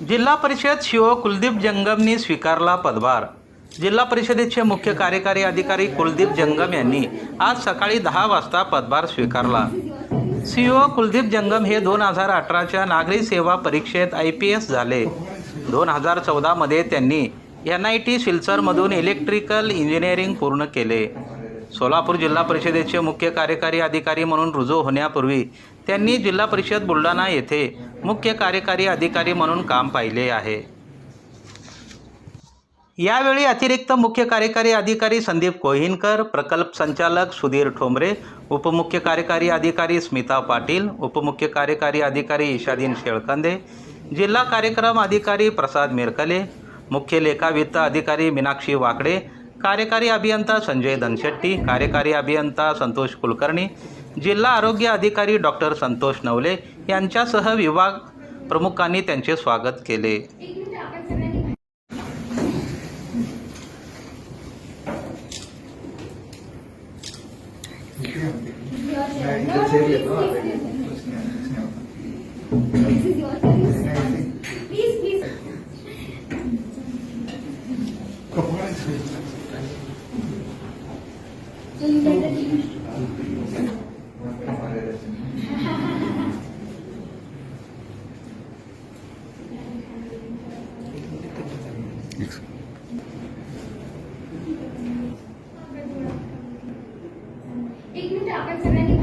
जिल्हा परिषद शिव कुलदीप जंगमनी स्वीकारला पदभार. जिल्हा परिषदेचे मुख्य कार्यकारी अधिकारी कुलदीप जंगम यांनी आज सकाळी दहा वाजता पदभार स्वीकारला. सीओ कुलदीप जंगम हे दोन हजार अठराच्या नागरी सेवा परीक्षेत आय पी एस झाले. दोन हजार चौदामध्ये त्यांनी एन आय टी सिल्चरमधून इलेक्ट्रिकल इंजिनिअरिंग पूर्ण केले. सोलापूर जिल्हा परिषदेचे मुख्य कार्यकारी अधिकारी म्हणून रुजू होण्यापूर्वी त्यांनी जिल्हा परिषद बुलढाणा येथे मुख्य कार्यकारी अधिकारी म्हणून काम पाहिले आहे. यावेळी अतिरिक्त मुख्य कार्यकारी अधिकारी संदीप कोहिनकर प्रकल्प संचालक सुधीर ठोंबरे उपमुख्य कार्यकारी अधिकारी स्मिता पाटील उपमुख्य कार्यकारी अधिकारी ईशादीन शेळकंदे जिल्हा कार्यक्रम अधिकारी प्रसाद मिरकले मुख्य लेखा वित्त अधिकारी मीनाक्षी वाकडे कार्यकारी अभियंता संजय धनशेट्टी कार्यकारी अभियंता संतोष कुलकर्णी जिल्हा आरोग्य अधिकारी डॉक्टर संतोष नवले यांच्यासह विभाग प्रमुखांनी त्यांचे स्वागत केले. एक मिनिट आपण सगळ्यांनी